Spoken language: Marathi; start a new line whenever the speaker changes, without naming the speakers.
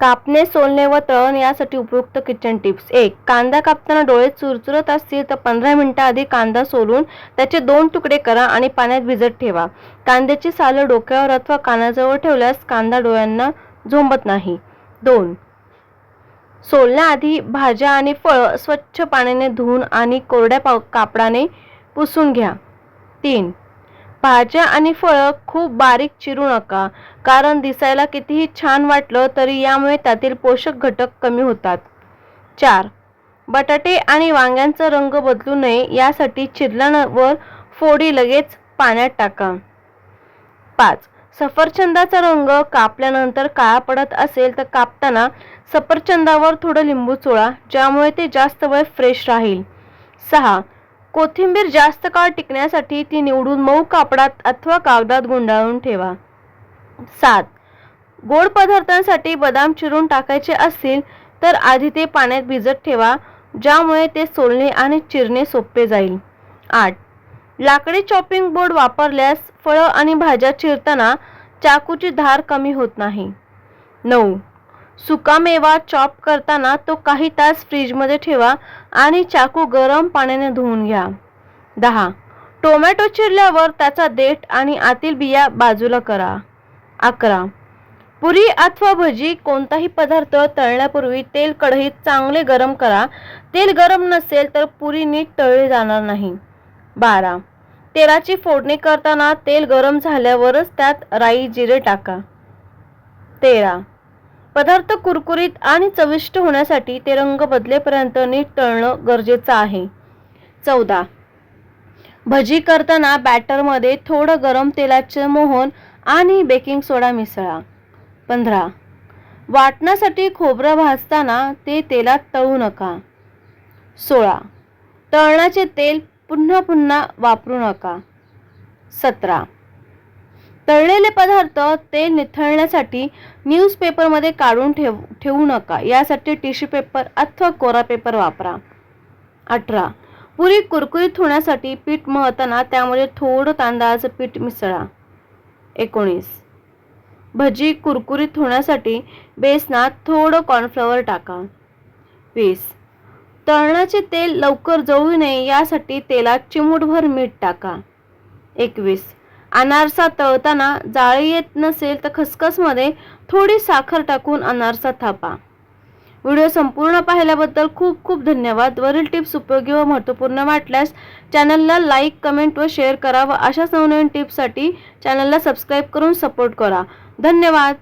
कापणे सोलणे व तळण यासाठी उपयुक्त किचन टिप्स एक कांदा कापताना डोळे चुरचुरत असतील तर पंधरा मिनिटं आधी कांदा सोलून त्याचे दोन तुकडे करा आणि पाण्यात भिजत ठेवा. कांद्याची सालं डोक्यावर अथवा कानाजवळ ठेवल्यास कांदा डोळ्यांना झोंबत नाही. दोन सोलण्याआधी भाज्या आणि फळं स्वच्छ पाण्याने धुवून आणि कोरड्या पाव कापडाने पुसून घ्या. तीन भाज्या आणि फळं खूप बारीक चिरू नका कारण दिसायला कितीही छान वाटलं तरी यामुळे त्यातील पोषक घटक कमी होतात. चार बटाटे आणि वांग्यांचा रंग बदलू नये यासाठी चिरल्यावर फोडी लगेच पाण्यात टाका. पाच सफरचंदाचा रंग कापल्यानंतर काळा पडत असेल तर कापताना सफरचंदावर थोडं लिंबू चोळा ज्यामुळे ते जास्त वेळ फ्रेश राहील. सहा कोथिंबीर जास्त काळ टिकण्यासाठी ती निवडून मऊ कापडात अथवा कागदात गुंडाळून ठेवा. सात. गोड पदार्थांसाठी बदाम चिरून टाकायचे असतील तर आधी ते पाण्यात भिजत ठेवा ज्यामुळे ते सोलणे आणि चिरणे सोपे जाईल. आठ. लाकडी चॉपिंग बोर्ड वापरल्यास फळं आणि भाज्या चिरताना चाकूची धार कमी होत नाही. नऊ. सुकामेवा चॉप करताना तो काही तास फ्रीजमध्ये ठेवा आणि चाकू गरम पाण्याने धुवून घ्या. दहा. टोमॅटो चिरल्यावर त्याचा देठ आणि आतील बिया बाजूला करा. अकरा. पुरी अथवा भजी कोणताही पदार्थ तळण्यापूर्वी तेल कढईत चांगले गरम करा. तेल गरम नसेल तर पुरी नीट तळली जाणार नाही. बारा. तेलाची फोडणी करताना तेल गरम झाल्यावरच त्यात राई जिरे टाका. तेरा. पदार्थ कुरकुरीत आणि चविष्ट होण्यासाठी ते रंग बदलेपर्यंत नीट तळणं गरजेचं आहे. चौदा. भजी करताना बॅटरमध्ये थोडं गरम तेलाचे मोहन आणि बेकिंग सोडा मिसळा. पंधरा. वाटण्यासाठी खोबरं भाजताना ते तेलात तळू नका. सोळा. तळणाचे तेल पुन्हा पुन्हा वापरू नका. सतरा. तळलेले पदार्थ ते निथळण्यासाठी न्यूजपेपरमध्ये काढून ठेव ठेवू नका. यासाठी टिश्यू पेपर अथवा कोरा पेपर वापरा. अठरा. पुरी कुरकुरीत होण्यासाठी पीठ मळताना त्यामध्ये थोडं तांदळाचं पीठ मिसळा. एकोणीस. भजी कुरकुरीत होण्यासाठी बेसनात थोडं कॉर्नफ्लॉवर टाका. वीस. तळण्याचे तेल लवकर जळू नये यासाठी तेलात चिमूटभर मीठ टाका. एकवीस. अनारसा तळताना जाळी येत नसेल तर खसखसमध्ये थोडी साखर टाकून अनारसा थापा. व्हिडिओ संपूर्ण पाहिल्याबद्दल खूप खूप धन्यवाद. वरील टिप्स उपयोगी व महत्त्वपूर्ण वाटल्यास चॅनलला लाईक कमेंट व शेअर करा व अशाच नवनवीन टिप्ससाठी चॅनलला सबस्क्राईब करून सपोर्ट करा. धन्यवाद.